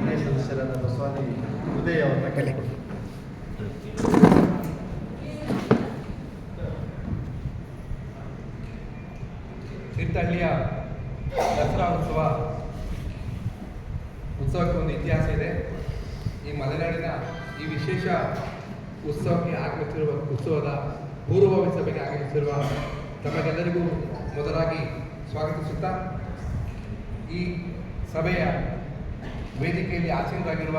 ಮನೆ ಸದಸ್ಯರಾದ ಬಸವಾನಿ ಉದಯ ಅವರನ್ನ ತೀರ್ಥಹಳ್ಳಿಯ ದಸರಾ ಉತ್ಸವ, ಉತ್ಸವಕ್ಕೆ ಒಂದು ಇತಿಹಾಸ ಇದೆ. ಈ ಮಲೆನಾಡಿನ ಈ ವಿಶೇಷ ಉತ್ಸವಕ್ಕೆ ಆಗಮಿಸಿರುವ, ಉತ್ಸವದ ಪೂರ್ವಭಾವಿ ಸಭೆಗೆ ಆಗಮಿಸಿರುವ ತಮಗೆಲ್ಲರಿಗೂ ಮೊದಲಾಗಿ ಸ್ವಾಗತಿಸುತ್ತಾ, ಈ ಸಭೆಯ ವೇದಿಕೆಯಲ್ಲಿ ಆಸೀನರಾಗಿರುವ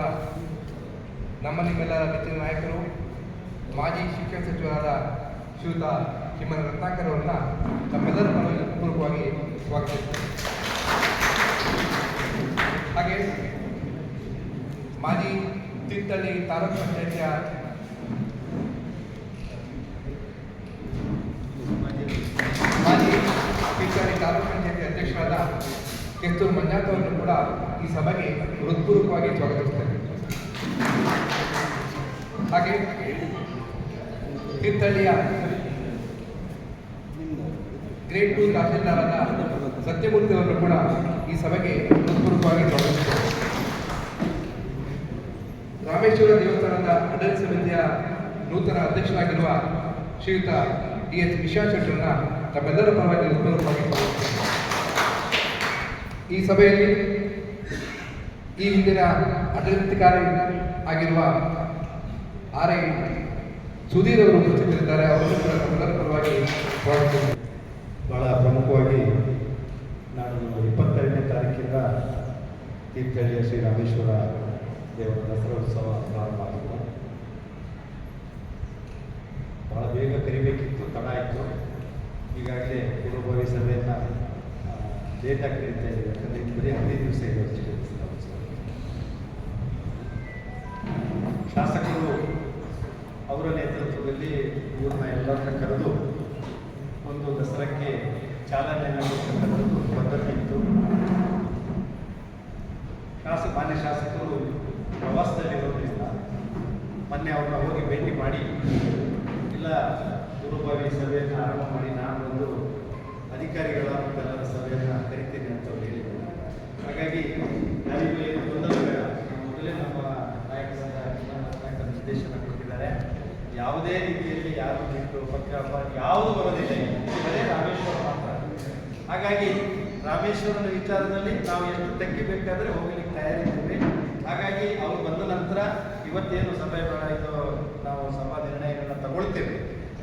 ನಮ್ಮ ನಿಮ್ಮೆಲ್ಲರ ಮೆಚ್ಚಿನ ನಾಯಕರು, ಮಾಜಿ ಶಿಕ್ಷಣ ಸಚಿವರಾದ ಶ್ರೀಯುತ ಕಿಮ್ಮನ ರತ್ನಾಕರ್ ಅವರನ್ನ ತಮ್ಮೆಲ್ಲರ ಪರವಾಗಿ ಪೂರ್ವಕವಾಗಿ ಸ್ವಾಗತಿಸುತ್ತೇನೆ ಹಾಗೆ ಮಾಜಿ ತಿತ್ತಳ್ಳಿ ತಾಲೂಕು ಪಂಚಾಯತಿಯ ಮಾಜಿ ತಿತ್ತಳ್ಳಿ ತಾಲೂಕು ಕೆತ್ತೂರು ಮಂಜಾತ್ ಅವರನ್ನು ಕೂಡ ಈ ಸಭೆಗೆ ಹೃತ್ಪೂರ್ವಕವಾಗಿ ಸ್ವಾಗತಿಸುತ್ತೇನೆ ಹಾಗೆ ತೀರ್ಥಹಳ್ಳಿಯ ಗ್ರೇಟ್ ಟೂ ತಹಸೀಲ್ದಾರಾದ ಸತ್ಯಮೂರ್ತಿ ಅವರನ್ನು ಕೂಡ ಈ ಸಭೆಗೆ ಹೃತ್ಪೂರ್ವಕವಾಗಿ ಸ್ವಾಗತಿಸುತ್ತೇನೆ ರಾಮೇಶ್ವರ ದೇವಸ್ಥಾನದ ಆಡಳಿತ ಸಮಿತಿಯ ನೂತನ ಅಧ್ಯಕ್ಷರಾಗಿರುವ ಶ್ರೀಯುತ ಡಿ ಎಸ್ ವಿಶ್ವಾಶೆಟ್ಟರನ್ನ ತಮ್ಮೆಲ್ಲರ ಪರವಾಗಿ ಹೃತ್ಪೂರ್ವಕವಾಗಿ ಈ ಸಭೆಯಲ್ಲಿ ಈ ಹಿಂದಿನ ಕಾರ್ಯ ಆಗಿರುವ ಆರ್ ಐ ಸುಧೀರ್ ಅವರು ಉಪಸ್ಥಿತರಿದ್ದಾರೆ. ಅವರನ್ನು ಕೂಡ ಸ್ವಾಗತಿಸುತ್ತೇನೆ ಭಾಳ ಪ್ರಮುಖವಾಗಿ ನಾನು ಇಪ್ಪತ್ತೆರಡನೇ ತಾರೀಕಿಂದ ತೀರ್ಥಹಳ್ಳಿಯ ಶ್ರೀ ರಾಮೇಶ್ವರ ದೇವರ ದಸರಾ ಉತ್ಸವ ಪ್ರಾರಂಭ ಆಗಿದೆ. ಬಹಳ ಬೇಗ ಕರಿಬೇಕಿತ್ತು, ತಡ ಆಯಿತು. ಈಗಾಗಲೇ ಪೂರ್ವಭಾವಿ ಸಭೆಯನ್ನು ಲೇಟಾಗಿ ಕರೀತಾ ಇದೆ ಯಾಕಂದರೆ ಬರೀ ಹದಿನೈದು ದಿವಸ ಅಷ್ಟೇ ಶಾಸಕರು ಅವರ ನೇತೃತ್ವದಲ್ಲಿ ಇವ್ರನ್ನ ಎಲ್ಲರನ್ನ ಕರೆದು ಒಂದು ದಸರಾಕ್ಕೆ ಚಾಲನೆ ನೀಡತಕ್ಕಂಥದ್ದು ಪದ್ಧತಿ ಇತ್ತು. ಶಾಸಕ ಮಾನ್ಯ ಶಾಸಕರು ಪ್ರವಾಸದಲ್ಲಿರೋದ್ರಿಂದ ಮೊನ್ನೆ ಅವ್ರನ್ನ ಹೋಗಿ ಭೇಟಿ ಮಾಡಿ, ಇಲ್ಲ ಪೂರ್ವಭಾವಿ ಸಭೆಯನ್ನು ಆರಂಭ ಮಾಡಿ, ನಾನು ಒಂದು ಅಧಿಕಾರಿಗಳ ಮತ್ತೆಲ್ಲರ ಸಭೆಯನ್ನು ಕರಿತೀನಿ ಅಂತ ಅವ್ರು ಹೇಳಿದರು. ಹಾಗಾಗಿ ನಾವಿಲ್ಲಿ ಬೇಡ. ಮೊದಲೇ ನಮ್ಮ ನಾಯಕರಾದ ನಾಯಕ ನಿರ್ದೇಶನ ಕೊಟ್ಟಿದ್ದಾರೆ. ಯಾವುದೇ ರೀತಿಯಲ್ಲಿ ಯಾರು ಬಿಟ್ಟು ಪಕ್ಷ ಯಾವುದು ಬರೋದಿಲ್ಲ ಬರೀ ರಾಮೇಶ್ವರ ಮಾತ್ರ. ಹಾಗಾಗಿ ರಾಮೇಶ್ವರನ ವಿಚಾರದಲ್ಲಿ ನಾವು ಎಷ್ಟು ತೆಗಿಬೇಕಾದ್ರೆ ಹೋಗ್ಲಿಕ್ಕೆ ತಯಾರಿದ್ದೇವೆ ಹಾಗಾಗಿ ಅವ್ರು ಬಂದ ನಂತರ ಇವತ್ತೇನು ಸಭೆ ಇದು ನಾವು ಸಭಾ ನಿರ್ಣಯಗಳನ್ನ ತಗೊಳ್ತೇವೆ.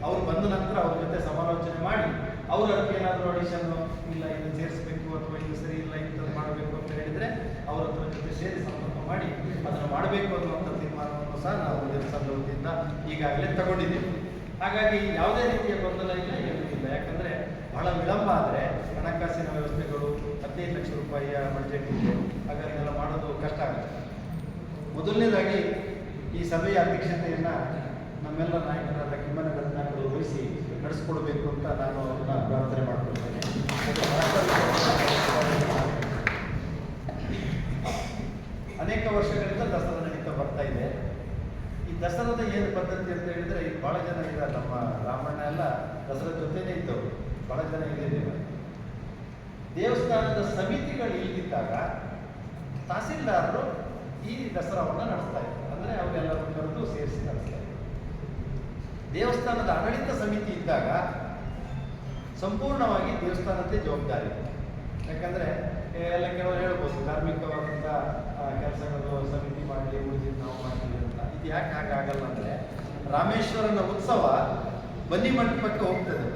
ಅವ್ರು ಬಂದ ನಂತರ ಅವ್ರ ಜೊತೆ ಸಮಾಲೋಚನೆ ಮಾಡಿ, ಅವ್ರ ಏನಾದರೂ ಆಡಿಷನ್ ಇಲ್ಲ ಇದು ಸೇರಿಸಬೇಕು ಅಥವಾ ಇದು ಸರಿ ಇಲ್ಲ ಇಂಥದ್ದು ಮಾಡಬೇಕು ಅಂತ ಹೇಳಿದ್ರೆ ಅವರ ಹತ್ರ ಜೊತೆ ಸೇರಿ ಸಂಪರ್ಕ ಮಾಡಿ ಅದನ್ನು ಮಾಡಬೇಕು ಅನ್ನುವಂಥ ತೀರ್ಮಾನವನ್ನು ಸಹ ನಾವು ಸಂದರ್ಭದಿಂದ ಈಗಾಗಲೇ ತಗೊಂಡಿದ್ದೀವಿ. ಹಾಗಾಗಿ ಯಾವುದೇ ರೀತಿಯ ಗೊಂದಲ ಇಲ್ಲ, ಏನೂ ಇಲ್ಲ. ಯಾಕಂದ್ರೆ ಬಹಳ ವಿಳಂಬ ಆದರೆ ಹಣಕಾಸಿನ ವ್ಯವಸ್ಥೆಗಳು ಹದಿನೈದು ಲಕ್ಷ ರೂಪಾಯಿಯ ಬಜೆಟ್ ಇದೆ ಹಾಗಾಗಿ ಮಾಡೋದು ಕಷ್ಟ ಆಗುತ್ತೆ. ಮೊದಲನೇದಾಗಿ ಈ ಸಭೆಯ ಅಧ್ಯಕ್ಷತೆಯನ್ನು ನಮ್ಮೆಲ್ಲ ನಾಯಕರಾದ ಕಿಮ್ಮನ ರತ್ನಾಕರು ವಹಿಸಿ ನಡೆಸ್ಕೊಡ್ಬೇಕು ಅಂತ ನಾನು ಅವ್ರನ್ನ ಪ್ರಾರ್ಥನೆ ಮಾಡ್ಕೊಳ್ತೇನೆ. ಅನೇಕ ವರ್ಷಗಳಿಂದ ದಸರಾ ನಡೀತಾ ಬರ್ತಾ ಇದೆ. ಈ ದಸರಾದ ಏನು ಪದ್ಧತಿ ಅಂತ ಹೇಳಿದ್ರೆ, ಈಗ ಬಹಳ ಜನ ಈಗ ನಮ್ಮ ರಾಮಣ್ಣ ಎಲ್ಲ ದಸರಾ ಜೊತೆನೇ ಇದ್ದವರು. ಬಹಳ ಜನ ಇಲ್ಲಿದ್ದೇವೆ ದೇವಸ್ಥಾನದ ಸಮಿತಿಗಳು ಇಲ್ದಿದ್ದಾಗ ತಹಸೀಲ್ದಾರರು ಈ ದಸರಾವನ್ನು ನಡೆಸ್ತಾ ಇದ್ದಾರೆ ಅಂದರೆ ಅವರೆಲ್ಲರೂ ಕರೆದು ಸೇರಿಸಿ ದೇವಸ್ಥಾನದ ಆಡಳಿತ ಸಮಿತಿ ಇದ್ದಾಗ ಸಂಪೂರ್ಣವಾಗಿ ದೇವಸ್ಥಾನದ್ದೇ ಜವಾಬ್ದಾರಿ. ಯಾಕಂದ್ರೆ ಎಲ್ಲ ಕೆಲವರು ಹೇಳ್ಬೋದು ಧಾರ್ಮಿಕವಾದಂಥ ಕೆಲಸಗಳು ಸಮಿತಿ ಮಾಡಲಿ ಉಳಿದಿದ್ದು ನಾವು ಮಾಡ್ತೀವಿ ಅಂತ. ಇದು ಯಾಕೆ ಹಾಗಾಗಲ್ಲ ಅಂದರೆ, ರಾಮೇಶ್ವರನ ಉತ್ಸವ ಬನ್ನಿ ಮಂಟಪಕ್ಕೆ ಹೋಗ್ತದೆ.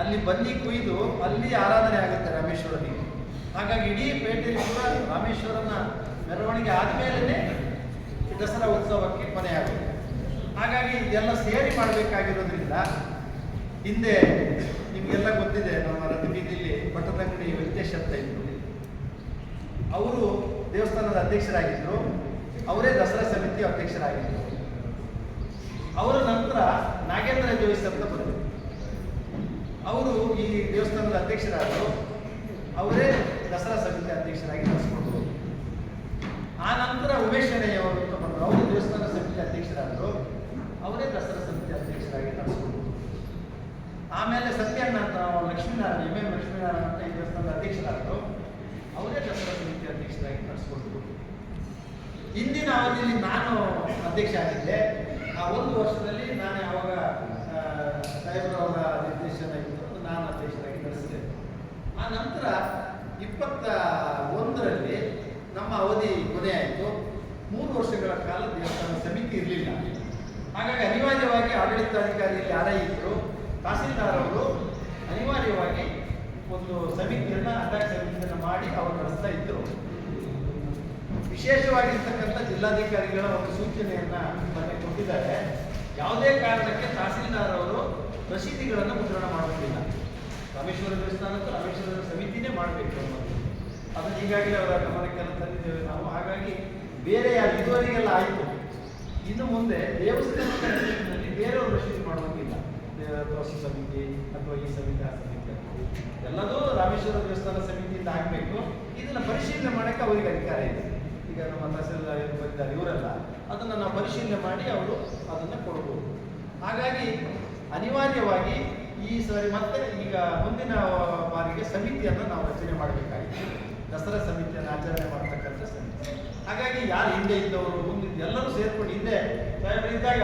ಅಲ್ಲಿ ಬನ್ನಿ ಕುಯ್ದು, ಅಲ್ಲಿ ಆರಾಧನೆ ಆಗುತ್ತೆ ರಾಮೇಶ್ವರನಿಗೆ. ಹಾಗಾಗಿ ಇಡೀ ಪೇಟೆಯಲ್ಲಿ ಕೂಡ ರಾಮೇಶ್ವರನ ಮೆರವಣಿಗೆ ಆದಮೇಲೆ ದಸರಾ ಉತ್ಸವಕ್ಕೆ ಕೊನೆ ಆಗುತ್ತೆ ಹಾಗಾಗಿ ಇದೆಲ್ಲ ಸೇರಿ ಮಾಡಬೇಕಾಗಿರೋದ್ರಿಂದ ಹಿಂದೆ ನಿಮಗೆಲ್ಲ ಗೊತ್ತಿದೆ, ನಮ್ಮ ರಥಬೀದಿಯಲ್ಲಿ ಪಟ್ಟದಂಗಡಿ ವೆಂಕಟೇಶ್ ಅಂತ ಇದ್ರು. ಅವರು ದೇವಸ್ಥಾನದ ಅಧ್ಯಕ್ಷರಾಗಿದ್ದರು ಅವರೇ ದಸರಾ ಸಮಿತಿ ಅಧ್ಯಕ್ಷರಾಗಿದ್ದರು ಅವರ ನಂತರ ನಾಗೇಂದ್ರ ಜೋಯಿಸ್ ಅಂತ ಬಂದರು. ಅವರು ಈ ದೇವಸ್ಥಾನದ ಅಧ್ಯಕ್ಷರಾದರು, ಅವರೇ ದಸರಾ ಸಮಿತಿ ಅಧ್ಯಕ್ಷರಾಗಿ ನಡೆಸ್ಕೊಂಡು ಆ ನಂತರ ಉಮೇಶ್ ಅವರು ಅಂತ ಬಂದರು. ಅವರು ದೇವಸ್ಥಾನ ಸಮಿತಿ ಅಧ್ಯಕ್ಷರಾದರು. ಅವರೇ ದಸರಾ ಸಮಿತಿ ಅಧ್ಯಕ್ಷರಾಗಿ ನಡೆಸ್ಕೊಂಡು ಆಮೇಲೆ ಸತ್ಯಣ್ಣ ಅಂತ ಲಕ್ಷ್ಮೀನಾರಾಯಣ, ಎಂ ಎಂ ಲಕ್ಷ್ಮೀನಾರಾಯಣ ಅಂತ ಈ ದೇವಸ್ಥಾನದ ಅಧ್ಯಕ್ಷರಾದರು. ಅವರೇ ದಸರಾ ಸಮಿತಿ ಅಧ್ಯಕ್ಷರಾಗಿ ನಡೆಸ್ಕೊಂಡು ಹಿಂದಿನ ಅವಧಿಯಲ್ಲಿ ನಾನು ಅಧ್ಯಕ್ಷ ಆಗಿದ್ದೆ. ಆ ಒಂದು ವರ್ಷದಲ್ಲಿ ನಾನು ಯಾವಾಗ ಸಾಹೇಬ್ರವರ ನಿರ್ದೇಶನ ಇತ್ತು ನಾನು ಅಧ್ಯಕ್ಷರಾಗಿ ನಡೆಸಿದೆ ಆ ನಂತರ ಇಪ್ಪತ್ತ ಒಂದರಲ್ಲಿ ನಮ್ಮ ಅವಧಿ ಕೊನೆಯಾಯಿತು. ಮೂರು ವರ್ಷಗಳ ಕಾಲ ದೇವಸ್ಥಾನ ಸಮಿತಿ ಇರಲಿಲ್ಲ. ಹಾಗಾಗಿ ಅನಿವಾರ್ಯವಾಗಿ ಆಡಳಿತಾಧಿಕಾರಿಯಲ್ಲಿ ಯಾರೇ ಇದ್ದರು ತಹಸೀಲ್ದಾರ್ ಅವರು ಅನಿವಾರ್ಯವಾಗಿ ಒಂದು ಸಮಿತಿಯನ್ನು ಅಟ್ಯಾಕ್ ಸಮಿತಿಯನ್ನು ಮಾಡಿ ಅವರು ನಡೆಸ್ತಾ ಇದ್ದರು ವಿಶೇಷವಾಗಿರ್ತಕ್ಕಂಥ ಜಿಲ್ಲಾಧಿಕಾರಿಗಳ ಒಂದು ಸೂಚನೆಯನ್ನ ಮೊನ್ನೆ ಕೊಟ್ಟಿದ್ದಾರೆ. ಯಾವುದೇ ಕಾರಣಕ್ಕೆ ತಹಸೀಲ್ದಾರ್ ಅವರು ರಸೀದಿಗಳನ್ನು ಮುದ್ರಣ ಮಾಡುವುದಿಲ್ಲ. ರಾಮೇಶ್ವರ ದೇವಸ್ಥಾನಕ್ಕೂ ರಾಮೇಶ್ವರ ಸಮಿತಿನೇ ಮಾಡಬೇಕು ಅನ್ನೋದು. ಅದನ್ನು ಈಗಾಗಲೇ ಅವರ ಗಮನಕ್ಕೆಲ್ಲ ತಂದಿದ್ದೇವೆ ನಾವು. ಹಾಗಾಗಿ ಬೇರೆ ಇದುವರೆಗೆಲ್ಲ ಆಯಿತು. ಇನ್ನು ಮುಂದೆ ದೇವಸ್ಥಾನದಲ್ಲಿ ಬೇರೆಯವರು ರಸೀದಿ ಮಾಡುವಂಗಿಲ್ಲ ದೋಸಿ ಸಮಿತಿ, ಅಥವಾ ಈ ಸಮಿತಿ, ಆ ಸಮಿತಿ. ಎಲ್ಲದೂ ರಾಮೇಶ್ವರ ದೇವಸ್ಥಾನ ಸಮಿತಿಯಿಂದ ಆಗಬೇಕು. ಇದನ್ನ ಪರಿಶೀಲನೆ ಮಾಡಕ್ಕೆ ಅವರಿಗೆ ಅಧಿಕಾರ ಇದೆ. ಈಗ ನಮ್ಮ ತಹಸೀಲ್ದಾರ್ ಬಂದಿದ್ದಾರೆ, ಇವರೆಲ್ಲ. ಅದನ್ನು ನಾವು ಪರಿಶೀಲನೆ ಮಾಡಿ ಅವರು ಅದನ್ನು ಕೊಡ್ಬೋದು. ಹಾಗಾಗಿ ಅನಿವಾರ್ಯವಾಗಿ ಈ ಸಾರಿ ಮತ್ತೆ ಈಗ ಮುಂದಿನ ಬಾರಿಗೆ ಸಮಿತಿಯನ್ನು ನಾವು ರಚನೆ ಮಾಡಬೇಕಾಗಿದೆ. ದಸರಾ ಸಮಿತಿಯನ್ನು ಆಚರಣೆ ಸಮಿತಿ ಹಾಗಾಗಿ ಯಾರು ಹಿಂದೆ ಇದ್ದವರು ಮುಂದಿದ್ದ ಎಲ್ಲರೂ ಸೇರ್ಕೊಂಡು ಹಿಂದೆ. ಸಾಹೇಬರು, ಇದ್ದಾಗ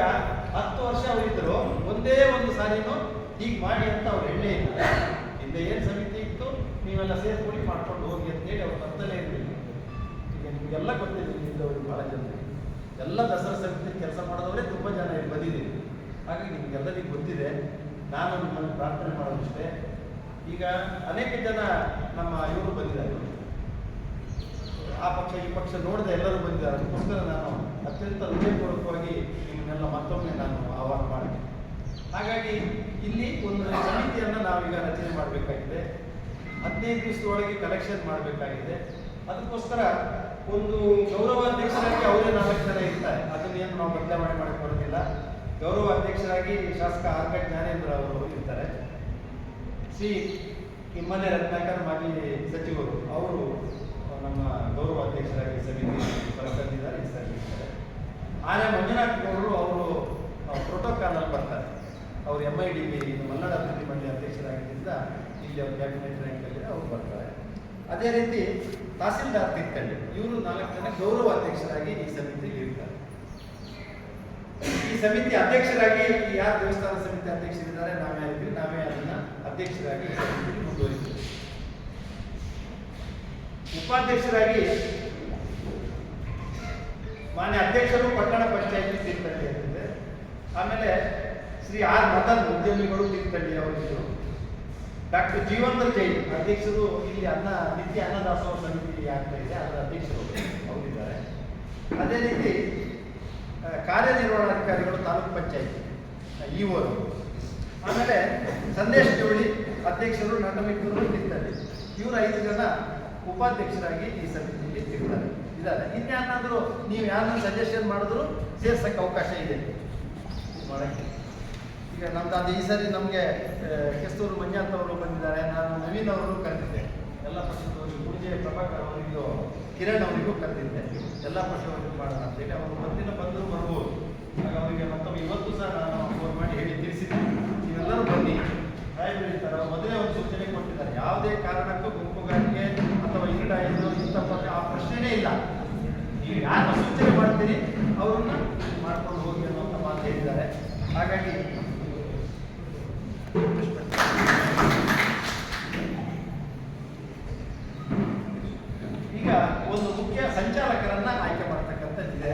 ಹತ್ತು ವರ್ಷ ಅವರಿದ್ದರು ಒಂದೇ ಒಂದು ಸಾರಿನೂ ಹೀಗೆ ಮಾಡಿ ಅಂತ ಅವ್ರು ಎಣ್ಣೆ ಇಲ್ಲ. ಹಿಂದೆ ಏನು ಸಮಿತಿ ಇತ್ತು, ನೀವೆಲ್ಲ ಸೇರ್ಕೊಂಡು ಮಾಡ್ಕೊಂಡು ಹೋಗಿ ಅಂತೇಳಿ ಅವ್ರು ಬರ್ತಲೇ ಇರಲಿಲ್ಲ. ಈಗ ನಿಮಗೆಲ್ಲ ಗೊತ್ತಿದೆ ಇಲ್ಲಿದ್ದವರು ಭಾಳ ಜನ. ಎಲ್ಲ ದಸರಾ ಸಮಿತಿ ಕೆಲಸ ಮಾಡೋದವರೇ ತುಂಬ ಜನ ಇಲ್ಲಿ ಬಂದಿದ್ದೀವಿ ಹಾಗಾಗಿ ನಿಮಗೆಲ್ಲರಿಗೂ ಗೊತ್ತಿದೆ. ನಾನು ನಿಮ್ಮನ್ನು ಪ್ರಾರ್ಥನೆ ಮಾಡೋದಷ್ಟೇ. ಈಗ ಅನೇಕ ಜನ ನಮ್ಮ ಇವರು ಬಂದಿದ್ದಾರೆ. ಆ ಪಕ್ಷ, ಈ ಪಕ್ಷ ನೋಡದೆ ಎಲ್ಲರೂ ಬಂದಿದ್ದಾರೆ. ಅದಕ್ಕೋಸ್ಕರ ನಾನು ಅತ್ಯಂತ ಹೃದಯಪೂರ್ವಕವಾಗಿ ನಿಮ್ಮನ್ನೆಲ್ಲ ಮತ್ತೊಮ್ಮೆ ನಾನು ಆಹ್ವಾನ ಮಾಡಿದೆ ಹಾಗಾಗಿ ಇಲ್ಲಿ ಒಂದು ಸಮಿತಿಯನ್ನು ನಾವೀಗ ರಚನೆ ಮಾಡಬೇಕಾಗಿದೆ. ಹದಿನೈದು ದಿವಸದೊಳಗೆ ಕಲೆಕ್ಷನ್ ಮಾಡಬೇಕಾಗಿದೆ. ಅದಕ್ಕೋಸ್ಕರ ಒಂದು ಗೌರವ ಅಧ್ಯಕ್ಷರಾಗಿ ಅವರೇ ನಾಲ್ಕು ಜನ ಇರ್ತಾರೆ. ಅದನ್ನ ಏನು ನಾವು ಬದಲಾವಣೆ ಮಾಡಕ್ಕೆ ಬರೋದಿಲ್ಲ. ಗೌರವ ಅಧ್ಯಕ್ಷರಾಗಿ ಶಾಸಕ ಆರ್ ಜ್ಞಾನೇಂದ್ರ ಅವರು ಇರ್ತಾರೆ. ಸಿ ಕಿಮ್ಮನೆ ರತ್ನಾಕರ್, ಮಾಜಿ ಸಚಿವರು. ಅವರು ನಮ್ಮ ಗೌರವ ಅಧ್ಯಕ್ಷರಾಗಿ ಸಮಿತಿ ಸರಿ ಇರ್ತಾರೆ ಆರ್ಯ ಮಂಜುನಾಥ್ ಗೌಡರು ಅವರು ಪ್ರೋಟೋಕಾಲಲ್ಲಿ ಬರ್ತಾರೆ. ಅವರು ಎಂ ಐ ಡಿ ಮಲ್ನಾಡ ಅಭಿವೃದ್ಧಿ ಮಂಡಳಿ ಅಧ್ಯಕ್ಷರಾಗಿದ್ದರಿಂದ ಇಲ್ಲಿ ಅವರು ಕ್ಯಾಬಿನೆಟ್ ರ್ಯಾಂಕಲ್ಲಿ ಅವರು ಬರ್ತಾರೆ. ಅದೇ ರೀತಿ ತಹಸೀಲ್ದಾರ್ ತಿಕ್ಕಳ್ಳಿ, ಇವರು ನಾಲ್ಕು ಜನ ಗೌರವ ಅಧ್ಯಕ್ಷರಾಗಿ ಈ ಸಮಿತಿಯಲ್ಲಿ ಇರ್ತಾರೆ. ಈ ಸಮಿತಿ ಅಧ್ಯಕ್ಷರಾಗಿ ಯಾರು ದೇವಸ್ಥಾನ ಸಮಿತಿ ಅಧ್ಯಕ್ಷರಿದ್ದಾರೆ, ನಾವೇ ಆಗಿದ್ವಿ ನಾವೇ ಅದನ್ನು ಅಧ್ಯಕ್ಷರಾಗಿ ಈ ಉಪಾಧ್ಯಕ್ಷರಾಗಿ ಮಾನ್ಯ ಅಧ್ಯಕ್ಷರು ಪಟ್ಟಣ ಪಂಚಾಯಿತಿ ತೀರ್ಥಹಳ್ಳಿ ಅಂತಿದೆ ಆಮೇಲೆ ಶ್ರೀ ಆರ್ ಮದನ್ ಉದ್ಯಮಿಗಳು ತೀರ್ಥಹಳ್ಳಿ ಅವರಿದ್ದರು ಡಾಕ್ಟರ್ ಜೀವಂತರ್ ಜೈನ್, ಅಧ್ಯಕ್ಷರು ಇಲ್ಲಿ ಅನ್ನ, ನಿತ್ಯ ಅನ್ನದಾಸೋಹ ಸಮಿತಿ ಆಗ್ತಾ ಇದೆ, ಅದರ ಅಧ್ಯಕ್ಷರು ಅವರಿದ್ದಾರೆ. ಅದೇ ರೀತಿ ಕಾರ್ಯನಿರ್ವಹಣಾಧಿಕಾರಿಗಳು ತಾಲೂಕು ಪಂಚಾಯಿತಿ ಇವರು ಆಮೇಲೆ ಸಂದೇಶ್ ಜೋಳಿ, ಅಧ್ಯಕ್ಷರು ನನ್ನ ಮಿತ್ರರು ಇರ್ತಾರೆ ಇವರು ಐದು ಜನ ಉಪಾಧ್ಯಕ್ಷರಾಗಿ ಈ ಸಮಿತಿಯಲ್ಲಿ ಇರ್ತಾರೆ. ಇದ್ದಾರೆ ಇನ್ಯಾರನ್ನಾದರೂ ನೀವು ಯಾರನ್ನ ಸಜೆಷನ್ ಮಾಡಿದ್ರು ಸೇರ್ಸಕ್ಕೆ ಅವಕಾಶ ಇದೆ. ಮಾಡೋಕ್ಕೆ ಈಗ ನಮ್ದು ಅದು ಈ ಸರಿ ನಮಗೆ ಕೆಸ್ತೂರು ಮಂಜಾತ್ ಅವರು ಬಂದಿದ್ದಾರೆ. ನಾನು ನವೀನ್ ಅವರು ಕರೆದಿದ್ದೆ. ಎಲ್ಲ ಪಕ್ಷದವರು ಪೂಜೆ ಪ್ರಭಾಕರ್ ಅವರಿಗೂ, ಕಿರಣ್ ಅವರಿಗೂ ಕರೆದಿದ್ದೆ. ಎಲ್ಲ ಪಕ್ಷದವರಿಗೂ ಮಾಡೋಣ ಅಂತೇಳಿ ಅವರು ಮತ್ತಿನ ಬಂದರೂ ಬರ್ಬೋದು. ಆಗ ಅವರಿಗೆ ಮತ್ತೊಮ್ಮೆ ಇವತ್ತು ಸಹ ನಾನು ಫೋನ್ ಮಾಡಿ ಹೇಳಿ ತಿಳಿಸಿದ್ದೆ. ನೀವೆಲ್ಲರೂ ಬನ್ನಿ. ಸಾಹೇಬರು ಥರ ಮೊದಲೇ ಒಂದು ಸೂಚನೆ ಕೊಟ್ಟಿದ್ದಾರೆ. ಯಾವುದೇ ಕಾರಣಕ್ಕೂ ಗುಂಪುಗಾರಿಕೆ ಅಥವಾ ಇಂಟ ಇದು ಇಂಥ ಪದ ಆ ಪ್ರಶ್ನೆನೇ ಇಲ್ಲ. ನೀವು ಯಾರು ಸೂಚನೆ ಮಾಡ್ತೀರಿ ಅವ್ರನ್ನ ಮಾಡ್ಕೊಂಡು ಹೋಗಿ ಅಂತ ಮಾತು ಹೇಳಿದ್ದಾರೆ. ಹಾಗಾಗಿ ಈಗ ಒಂದು ಮುಖ್ಯ ಸಂಚಾಲಕರನ್ನ ಆಯ್ಕೆ ಮಾಡ್ತಕ್ಕಂಥದ್ದಿದೆ.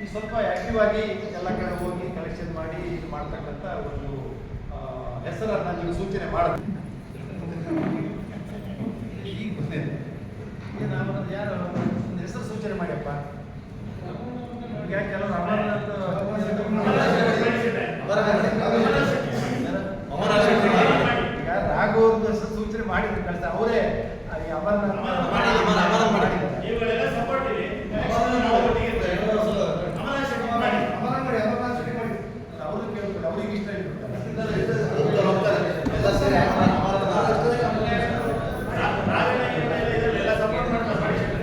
ಈ ಸ್ವಲ್ಪ ಆಕ್ಟಿವ್ ಆಗಿ ಎಲ್ಲ ಕಡೆ ಹೋಗಿ ಕಲೆಕ್ಷನ್ ಮಾಡಿ ಇದು ಮಾಡ್ತಕ್ಕಂಥ ಒಂದು ಹೆಸರನ್ನ ನೀವು ಸೂಚನೆ ಮಾಡಬೇಕು ಈಗ ಬಂದಿದೆ ಏನು ಅವರದ್ದು ಯಾರು ಒಂದು ಹೆಸರು ಸೂಚನೆ ಮಾಡಿಯಪ್ಪ ಕೆಲವರು ಅಮರನಾಥ ಸೂಚನೆ ಮಾಡಿದ್ರು ಕಳ್ಸ. ಅವರೇ ಅಮರನಾಥ್ ಮಾಡಿ, ಅಮರ, ಅಮರ ಮಾಡಿ. ಇವುಗಳೆಲ್ಲ ಸಪೋರ್ಟ್ ಇದೆ ನಾವು ಒಟ್ಟಿಗೆ ಇರ್ತೇವೆ. ಅಮರ ಶಕ್ತಿ ಮಾಡಿ. ಅವರು ಕೇಳ್ತಾರೆ ಅವ್ರಿಗೆ ಇಷ್ಟ ಎಲ್ಲ ಸೇರಿ ಅಮರ- ಅಮರನಾಥ. ರಾ- ರಾಘವೇಂದ್ರ ಇದೆಲ್ಲ- ಇದೆಲ್ಲ support ಮಾಡ್ತಾರೆ, ಮಾಡಿ ಶಕ್ತಿ.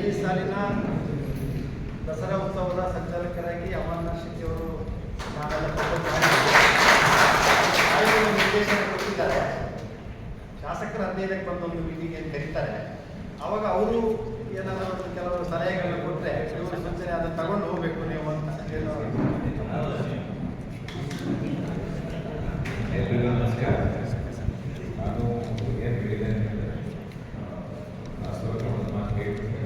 ಈ ಸಾಲಿನ ದಸರಾ ಉತ್ಸವದ ಸಂಚಾಲಕರಾಗಿ ಅಮರನಾಥ್ ಶೆಟ್ಟಿ ಅವರು ನಾವೆಲ್ಲ ಪ್ರಪಂಚ ಆಯೋಗದ ನಿರ್ದೇಶನ ಕೊಟ್ಟಿದ್ದಾರೆ ಶಾಸಕರ ಅಧ್ಯಯನಕ್ಕೆ ಬಂದೊಂದು ಮೀಟಿಂಗ್ ಅಂತ ಕರೀತಾರೆ ಅವಾಗ ಅವರು ಏನಾದರೂ ಒಂದು ಕೆಲವು ಸಲಹೆಗಳನ್ನು ಕೊಟ್ಟರೆ ಇವರು ಸೂಚನೆ ಅದನ್ನು ತಗೊಂಡು ಹೋಗ್ಬೇಕು ನೀವು ಅಂತ ಏನೋ ಎಲ್ರಿಗೂ ನಮಸ್ಕಾರ ನಾನು ಏನು ಹೇಳಿದೆ ಅಂದರೆ ನಾನು ಸ್ವಲ್ಪ ಒಂದು ಮಾತು ಹೇಳ್ತೀನಿ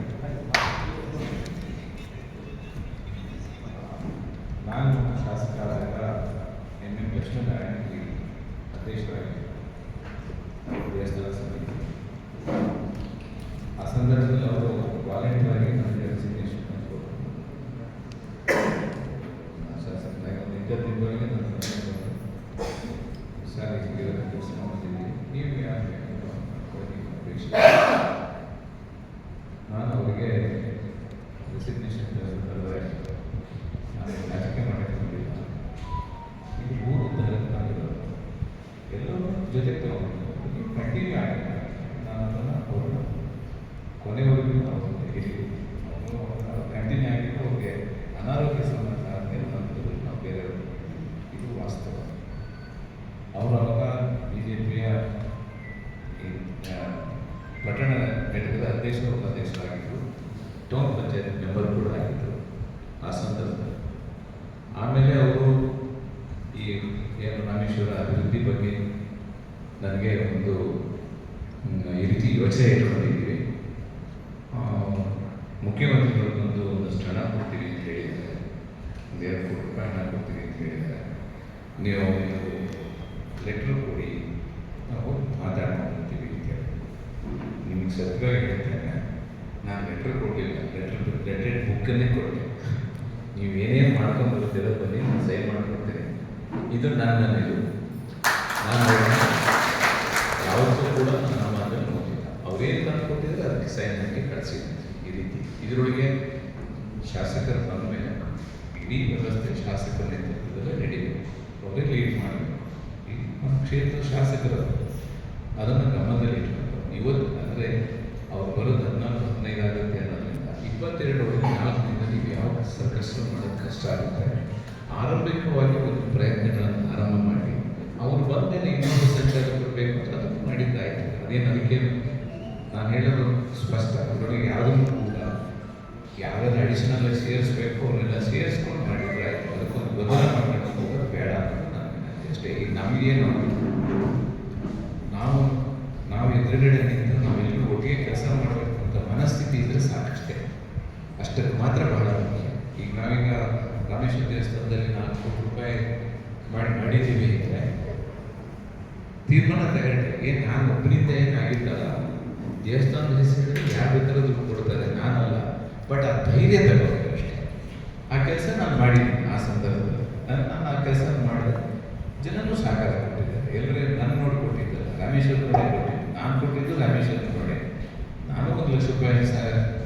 ನಾನು ಶಾಸಕರಾದಾಗ ಎನ್ ಎಂ ಲಕ್ಷ್ಮೀನಾರಾಯಣಗೆ ಅಧ್ಯಕ್ಷರಾಗಿ ದೇವಸ್ಥಾನ ಸಮಿತಿ ಆ ಸಂದರ್ಭದಲ್ಲಿ ಅವರು ವಾಲಂಟಿಯರ್ ಆಗಿ ನನಗೆ ರೆಸಿಗ್ನೇಷನ್ ಕೊಟ್ಟರು ತಿಂಗಳಿಗೆ ನನ್ನ ಸರ್ ಹೀಗೆ ಕೆಲಸ ಮಾಡ್ತಿದ್ವಿ ನೀವು ಯಾರು ಅಪೇಕ್ಷೆ ನಾನು ಅವರಿಗೆ ರೆಸಿಗ್ನೇಷನ್ ಸಂದರ್ಭದಲ್ಲಿ ನಾನು ರಾಜಕೀಯ ಮಾಡಕ್ಕೆ ಬಂದಿಲ್ಲ ಇದು ಮೂರು ತರಗತಿಗಳಿರೋದು ಎಲ್ಲರೂ ಜೊತೆಗೆ ತಗೊಂಡು ನೀವು ಕಂಟಿನ್ಯೂ ಆಗಿಲ್ಲ ನಾನು ಅದನ್ನು ಅವರು ಕೊನೆವರೆಗೂ ನಾವು ತೆಗೀತೀವಿ ಅವರು ಕಂಟಿನ್ಯೂ ಆಗಿದ್ದು ಅವ್ರಿಗೆ ಅನಾರೋಗ್ಯ ಸಂಬಂಧ ಆದಮೇಲೆ ನಂತರ ನಾವು ಬೇರೆಯವರು ಇದು ವಾಸ್ತವ ಅವರು ಅವಾಗ ಬಿ ಜೆ ಪಿಯ ಪಟ್ಟಣ ಘಟಕದ ಅಧ್ಯಕ್ಷರು ಉಪಾಧ್ಯಕ್ಷರಾಗಿದ್ದರು ಟೌನ್ ಪಂಚಾಯತ್ ಮೆಂಬರ್ ಕೂಡ ಆಗಿದ್ದರು ಆ ಸಂದರ್ಭದಲ್ಲಿ. ಆಮೇಲೆ ಅವರು ಈ ಏನು ರಾಮೇಶ್ವರ ಅಭಿವೃದ್ಧಿ ಬಗ್ಗೆ ನನಗೆ ಒಂದು ಈ ರೀತಿ ಯೋಚನೆ ಇಟ್ಕೊಂಡಿದ್ದೀವಿ. ಆ, ಮುಖ್ಯಮಂತ್ರಿಗಳು ಬಂದು ಒಂದಷ್ಟು ಹಣ ಕೊಡ್ತೀವಿ ಅಂತ ಹೇಳಿದ್ದಾರೆ. ಒಂದು ರೂಪಾಯಿ ಹಣ ಕೊಡ್ತೀವಿ ಅಂತ ಹೇಳಿದ್ದಾರೆ. ನೀವು ಒಂದು ಲೆಟ್ರ್ ಕೊಡಿ ನಾವು ಮಾತಾಡ್ಕೊಂಡ್ಬರ್ತೀವಿ ಅಂತ ಹೇಳಿ ನಿಮಗೆ ಸತ್ಯವಾಗಿ ಹೇಳ್ತೇನೆ ನಾನು ಲೆಟ್ರ್ ಕೊಡಲಿಲ್ಲ ಲೆಟ್ರ್ ಲೆಟರ್ ಕೊಡಿ ನೀವು ಏನೇನು ಮಾಡ್ಕೊಂಡ್ಬರ್ತೀರೋ ಬನ್ನಿ, ನಾನು ಸೈನ್ ಮಾಡ್ಕೊಡ್ತೀನಿ. ಇದು ನನ್ನ ಇದು ನಾನು ಯಾವತ್ತೂ ಕೂಡ ನನ್ನ ಮಾತನ್ನು ನೋಡಿಲ್ಲ ಅವ್ರೇನು ತಂದು ಕೊಟ್ಟಿದ್ರೆ ಅದಕ್ಕೆ ಸೈನ್ ಹಾಕಿ ಕಳಿಸಿ ಈ ರೀತಿ ಇದರೊಳಗೆ ಶಾಸಕರ ಬಂದ ಮೇಲೆ ಇಡೀ ವ್ಯವಸ್ಥೆ ಶಾಸಕರ ನೇತೃತ್ವದಲ್ಲೇ ನಡೀಬೇಕು. ಅವರೇ ಲೀಡ್ ಮಾಡಬೇಕು. ನಮ್ಮ ಕ್ಷೇತ್ರದ ಶಾಸಕರು ಅದನ್ನು ಗಮನದಲ್ಲಿ ಇಟ್ಕೊಂಡು ಇವತ್ತು ಅಂದರೆ ಅವ್ರು ಬರೋದು ಹದಿನಾಲ್ಕು, ಹದಿನೈದು ಇಪ್ಪತ್ತೆರಡು ಒಳಗೆ ನಾಲ್ಕು ನೀವು ಯಾವ ಸರ್ಕಸ್ ಮಾಡೋದು ಕಷ್ಟ ಆಗುತ್ತೆ? ಆರಂಭಿಕವಾಗಿ ಒಂದು ಪ್ರಯತ್ನಗಳನ್ನು ಆರಂಭ ಮಾಡಿ. ಅವ್ರು ಬಂದೇನೆ ಇನ್ನೊಂದು ಸಂಚಾರ ಕೊಡಬೇಕು ಅಂತ ಅದನ್ನು ಮಾಡಿದ್ದಾಯ್ತು ಅದೇನು ಅದಕ್ಕೆ ನಾನು ಹೇಳೋದು ಸ್ಪಷ್ಟ. ಅದರೊಳಗೆ ಯಾವುದನ್ನು ಕೂಡ ಯಾವ್ಯಾವ ಅಡಿಷನಲ್ ಸೇರಿಸ್ಬೇಕು? ಅವನ್ನೆಲ್ಲ ಸೇರಿಸ್ಕೊಂಡು ಮಾಡಿದ್ರೆ ಆಯ್ತು. ಅದಕ್ಕೊಂದು ಬದಲಾವಣೆ ಮಾಡ್ಕೊಂಡು ಹೋಗೋದು ಬೇಡ ಅಷ್ಟೇ. ಈಗ ನಮಗೇನು ನಾವು ನಾವು ಎದುರುಗಡೆ ನಿಂತು ನಾವೆಲ್ಲರೂ ಒಟ್ಟಿಗೆ ಕೆಲಸ ಮಾಡಬೇಕು ಅಂತ ಮನಸ್ಥಿತಿ ಇದ್ರೆ ಸಾಕಷ್ಟೇ. ಅಷ್ಟಕ್ಕೆ ಮಾತ್ರ ಬಹಳ ಮುಖ್ಯ. ಈಗ ನಾವೀಗ ರಾಮೇಶ್ವರ ದೇವಸ್ಥಾನದಲ್ಲಿ ನಾಲ್ಕು ಕೋಟಿ ರೂಪಾಯಿ ಮಾಡಿ ಮಾಡಿದ್ದೀವಿ ಅಂದರೆ ತೀರ್ಮಾನ ತಗೊಂಡೆ ಏನು ನಾನು ಒಬ್ಬನಿಂದ ಏನಾಗಿದ್ದಲ್ಲ, ದೇವಸ್ಥಾನದ ಹೆಸರು ಯಾರು ಬೇಕಾದ್ರೂ ದುಡ್ಡು ಕೊಡ್ತಾರೆ, ನಾನಲ್ಲ. ಬಟ್ ಆ ಧೈರ್ಯ ತಗೋಬೇಕು ಅಷ್ಟೇ. ಆ ಕೆಲಸ ನಾನು ಮಾಡಿದ್ದೀನಿ ಆ ಸಂದರ್ಭದಲ್ಲಿ. ನಾನು ನಾನು ಆ ಕೆಲಸ ಮಾಡಿದೆ. ಜನನೂ ಸಾಕಾರ ಕೊಟ್ಟಿದ್ದಾರೆ ಎಲ್ಲರೂ ನನ್ನ ನೋಡಿ ಕೊಟ್ಟಿದ್ದಾರೆ ರಾಮೇಶ್ವರ ಕೊಟ್ಟಿದ್ದು, ನಾನು ಕೊಟ್ಟಿದ್ದು ರಾಮೇಶ್ವರ ಕೊಡೆ ನಾನು ಒಂದು ಲಕ್ಷ ರೂಪಾಯಿ ಸಹ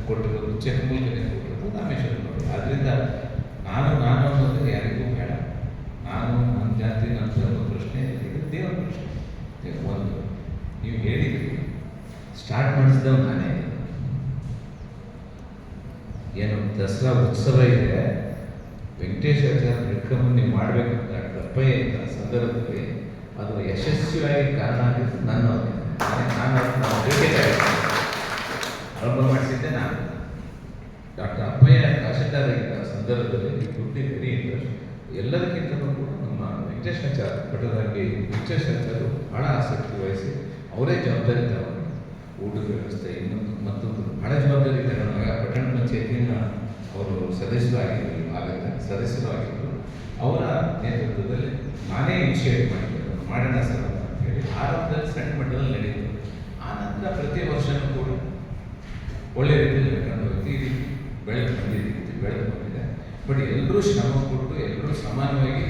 ಕೊಟ್ಟಿರೋದು ಚೆಕ್ ಮೂಲಕನೇ ಕೊಟ್ಟಿರೋದು ರಾಮೇಶ್ವರ ನೋಡಿ ಆದ್ದರಿಂದ ನಾನು ನಾನು ಅನ್ನೋದು ಯಾರಿಗೂ ಬೇಡ. ನಾನು ನನ್ನ ಜಾತಿ ನನ್ನ ಧರ್ಮ ಪ್ರಶ್ನೆ, ಇದು ದೇವರ ಪ್ರಶ್ನೆ. ಒಂದು. ನೀವು ಹೇಳಿದ್ರಿ ಸ್ಟಾರ್ಟ್ ಮಾಡಿಸಿದವ್ ನಾನೇ. ಏನು ದಸರಾ ಉತ್ಸವ ಇದೆ. ವೆಂಕಟೇಶಾಚಾರ್ಯ ಹಿಡ್ಕೊಂಡು ನೀವು ಮಾಡಬೇಕಂತ ಕೃಪೆಯ ಸಂದರ್ಭದಲ್ಲಿ ಅದು ಯಶಸ್ವಿಯಾಗಿ ಕಾರಣ ಆಗಿದ್ದು ನನ್ನ ನಾನು ಆರಂಭ ಮಾಡಿಸಿದ್ದೆ ನಾನು. ಡಾಕ್ಟರ್ ಅಪ್ಪಯ್ಯ ತಹಶೀಲ್ದಾರ್ ಆಗಿದ್ದ ಸಂದರ್ಭದಲ್ಲಿ ದುಡ್ಡಿ ವೆರಿ ಇಂಟ್ರೆಸ್ಟ್ ಎಲ್ಲದಕ್ಕಿಂತ ಕೂಡ ನಮ್ಮ ವೆಂಕಟೇಶಾಚಾರ ಪಟ್ಟದಾಗಿ ವೆಂಕಟೇಶಾಚಾರ್ಯರು ಬಹಳ ಆಸಕ್ತಿ ವಹಿಸಿ ಅವರೇ ಜವಾಬ್ದಾರಿ ಊಟದ ವ್ಯವಸ್ಥೆ ಇನ್ನೊಂದು ಮತ್ತೊಂದು ಬಹಳ ಜವಾಬ್ದಾರಿ ತಗೊಂಡಾಗ ಪಟ್ಟಣ ಪಂಚಾಯತಿನ ಅವರು ಸದಸ್ಯರಾಗಿದ್ದರು ಆಗತ್ತೆ ಸದಸ್ಯರು ಆಗಿದ್ದರು ಅವರ ನೇತೃತ್ವದಲ್ಲಿ ನಾನೇ ಇನಿಷಿಯೇಟ್ ಮಾಡಿದ್ದೆ ಮಾಡೋಣ ಸರ್ ಅಂತ ಹೇಳಿ ಆರಂಭದಲ್ಲಿ ಸಣ್ಣ ಮಟ್ಟದಲ್ಲಿ ನಡೀತು ಆನಂತರ ಪ್ರತಿ ವರ್ಷನೂ ಕೂಡ ಒಳ್ಳೆ ರೀತಿಯಲ್ಲಿ ನಡ್ಕೊಂಡು ಹೋಗ್ತೀವಿ ಈ ಬೆಳೆದು ಬಂದಿದೆ ಬೆಳೆದು ಬಂದಿದೆ. ಬಟ್ ಎಲ್ಲರೂ ಶ್ರಮ ಕೊಟ್ಟು ಎಲ್ಲರೂ ಸಮಾನವಾಗಿ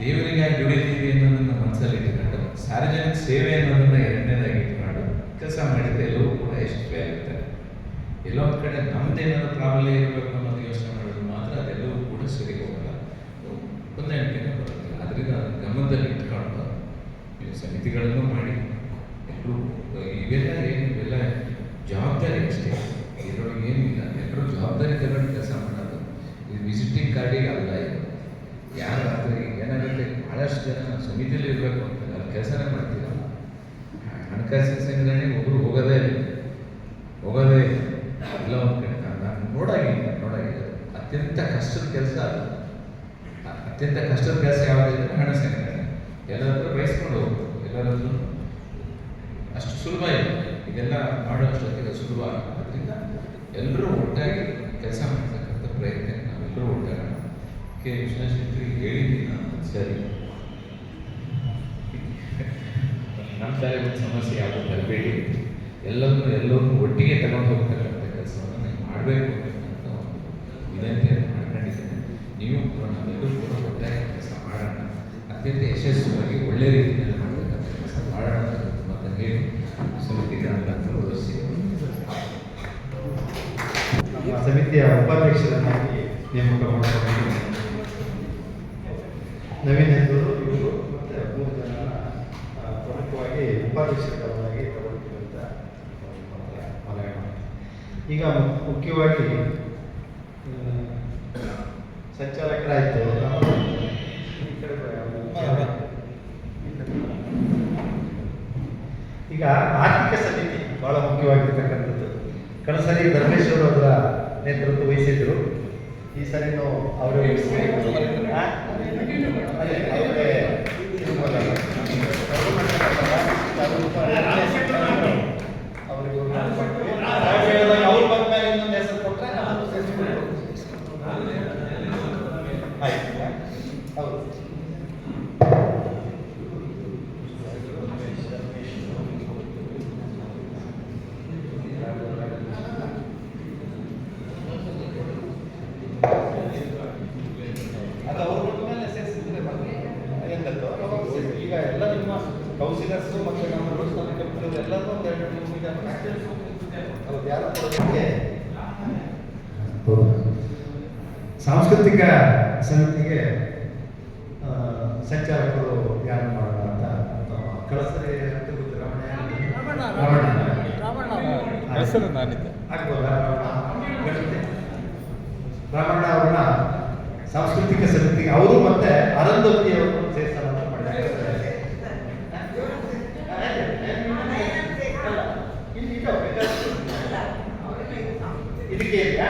ದೇವರಿಗಾಗಿ ದುಡಿತೀವಿ ಅನ್ನೋದನ್ನು ಮನಸ್ಸಲ್ಲಿ ಇಟ್ಟುಕೊಂಡು ಸಾರ್ವಜನಿಕ ಸೇವೆ ಅನ್ನೋದನ್ನ ಎರಡನೇದಾಗಿ ಇಟ್ಕೊಂಡು, ಕೆಲಸ ಮಾಡಿದರೆ ಎಲ್ಲವೂ ಕೂಡ ಯಶಸ್ವಿ ಆಗುತ್ತೆ ಎಲ್ಲೋ ಒಂದು ಕಡೆ ನಮ್ದೇನಾದ್ರು ಪ್ರಾಬಲ್ಯ ಇರಬೇಕು ಅನ್ನೋದು ಯೋಚನೆ ಮಾಡೋದು ಮಾತ್ರ ಅದೆಲ್ಲವೂ ಕೂಡ ಸರಿ ಹೋಗಲ್ಲ. ಹೊಂದಾಣಿಕೆನೇ ಬರುತ್ತೆ. ಅದರಿಂದ ಗಮನದಲ್ಲಿ ಇಟ್ಕೊಂಡು ಸಮಿತಿಗಳನ್ನು ಮಾಡಿ ಎಲ್ಲರೂ ಇವೆಲ್ಲ ಏನು, ಇವೆಲ್ಲ ಜವಾಬ್ದಾರಿ ಅಷ್ಟೇ. ಇದ್ರೊಳಗೆ ಏನಿಲ್ಲ ಎಲ್ಲರೂ ಜವಾಬ್ದಾರಿ ತಗೊಂಡು ಕೆಲಸ ಮಾಡೋದು. ಇದು ವಿಸಿಟಿಂಗ್ ಕಾರ್ಡಿಗೆ ಅಲ್ಲ ಇದು. ಯಾರು ಆದರೆ ಏನಾಗುತ್ತೆ? ಭಾಳಷ್ಟು ಜನ ಸಮಿತಿಯಲ್ಲಿ ಇರಬೇಕು ಅಂತ. ಕೆಲಸನೇ ಮಾಡ್ತೀರ ಹಣಕಾಸಿನ ಸಂಘಟನೆ ಒಬ್ಬರು ಹೋಗೋದೇ ಇಲ್ಲ. ಹೋಗೋದೇ ಇಲ್ಲ. ಎಲ್ಲ ಒಂದು ಕಡೆ ನಾನು ನೋಡಾಗಿಲ್ಲ ನೋಡಾಗಿಲ್ಲ. ಅತ್ಯಂತ ಕಷ್ಟದ ಕೆಲಸ ಅದು. ಅತ್ಯಂತ ಕಷ್ಟದ ಕೆಲಸ ಯಾವುದಿದ್ರೆ ಹಣ ಸಂಗ್ರಹಣೆ ಎಲ್ಲರತ್ರ ಬಯಸ್ಕೊಂಡು ಹೋಗ್ಬೋದು ಎಲ್ಲರಲ್ಲೂ ಅಷ್ಟು ಸುಲಭ ಇಲ್ಲ. ಇದೆಲ್ಲ ಮಾಡುವಷ್ಟೊತ್ತಿಗೆ ಸುಲಭ ಅಲ್ಲ ಎಲ್ಲರೂ ಒಟ್ಟಾಗಿ ಕೆಲಸ ಮಾಡ್ತಕ್ಕಂಥ ಪ್ರಯತ್ನ ನಾವೆಲ್ಲರೂ ಒಟ್ಟಾಗಿ. ಕೆ. ವಿಶ್ವನಾಥ್ ಶೆಟ್ಟಿ ಹೇಳಿದ್ದೀನಿ ನಾನು. ಸರಿ. ನಮ್ಮ ಶಾಲೆಗೆ ಒಂದು ಸಮಸ್ಯೆ ಯಾವುದು ಬರಬೇಡಿ ಎಲ್ಲರನ್ನೂ ಎಲ್ಲರನ್ನೂ ಒಟ್ಟಿಗೆ ತಗೊಂಡು ಹೋಗ್ತಕ್ಕಂಥ ಕೆಲಸವನ್ನು ನೀವು ಮಾಡಬೇಕು ಅಂತ ಒಂದು ವಿನಂತಿಯನ್ನು ಮಾಡ್ಕೊಂಡಿದ್ದೇನೆ. ನೀವು ಕೂಡ ನಾವೆಲ್ಲರೂ ಕೂಡ ಒಟ್ಟಾಗಿ ಕೆಲಸ ಮಾಡೋಣ. ಅತ್ಯಂತ ಯಶಸ್ವಿಯಾಗಿ ಒಳ್ಳೆ ರೀತಿಯಲ್ಲಿ ಮಾಡತಕ್ಕಂಥ ಕೆಲಸ ಮಾಡೋಣ ಅಂತ ಹೇಳಿ ಸಮಿತಿಗೆ ಸಮಿತಿಯ ಉಪಾಧ್ಯಕ್ಷರನ್ನಾಗಿ ನೇಮಕ ಮಾಡಲಾಗಿದೆ ನವೀನ್ ಎಂದವರು ಇವರು ಮತ್ತು ಮೂರು ಜನ ಪ್ರಮುಖವಾಗಿ ಉಪಾಧ್ಯಕ್ಷರುಗಳಾಗಿ ತಗೊಳ್ತೀವಿ ಅಂತ ಈಗ ಮುಖ್ಯವಾಗಿ ಸಂಚಾಲಕರ ಸಂಚಾಲಕರಾಯಿತು ಈ ಕಡೆ ಬ- ಈಗ ಆರ್ಥಿಕ ಸಮಿತಿ ಬಹಳ ಮುಖ್ಯವಾಗಿರ್ತಕ್ಕಂಥದ್ದು. ಕಳೆದ ಸರಿ ಧರ್ಮೇಶ್ವರ್ ಅವರ ನೇತೃತ್ವ ವಹಿಸಿದ್ರು. ಈ ಸರಿನೂ ನಾವು ಅವರೇ ಇದು ಮಾಡೋದು. ಅವರು ಮಾಡ್ತಾರಲ್ಲ, ಅದು ಅವ್ರಿಗೆ ಒಂದು ಮಾಡ್ಕೊಟ್ವಿ. ಅವ್ರು ಹೇಳಿದಾಗ ಅವ್ರು ಬಂದ್ಮೇಲೆ ಇನ್ನೊಂದು ಹೆಸರು ಕೊಟ್ರೆ ನಾವು ಸೇರಿಸ್ಕೊಳ್ಬೋದು. ಆಯ್ತು ಹೌದು ಅದು ಅವ್ರು ಬಂದ ಮೇಲೆ ಸೇರಿಸಿದ್ರೆ ಮತ್ತೆ ಎಂತದ್ದು ಅವಾಗ ಸೇರಿಸಿ. ಈಗ ಎಲ್ಲ ನಿಮ್ಮ ಕೌನ್ಸಿಲರ್ಸು ಮತ್ತು ನಮ್ಮ ರೂಲ್ಸ್ ಕಮಿಟಿ ಎಲ್ಲರೂ ಒಂದು ಎರಡು ಮೂರು ಈಗ ಹೌದು ಯಾರು ಕೊಡೋದಕ್ಕೆ ಸಾಂಸ್ಕೃತಿಕ ಸಮಿತಿಗೆ ಸಂಚಾಲಕರು ಯಾರು ಮಾಡೋಣ ಅಂತ ಕಳಸರಿ ಅಂತ ರಾಮಣ್ಣ ಅವ್ರನ್ನ ಸಾಂಸ್ಕೃತಿಕ ಸಮಿತಿಗೆ ಅವರು ಮತ್ತೆ ಅರಂಧತಿ ಅವರನ್ನು ಸೇರ್ಸೋಣ ಮಾಡಿದ್ದಾರೆ.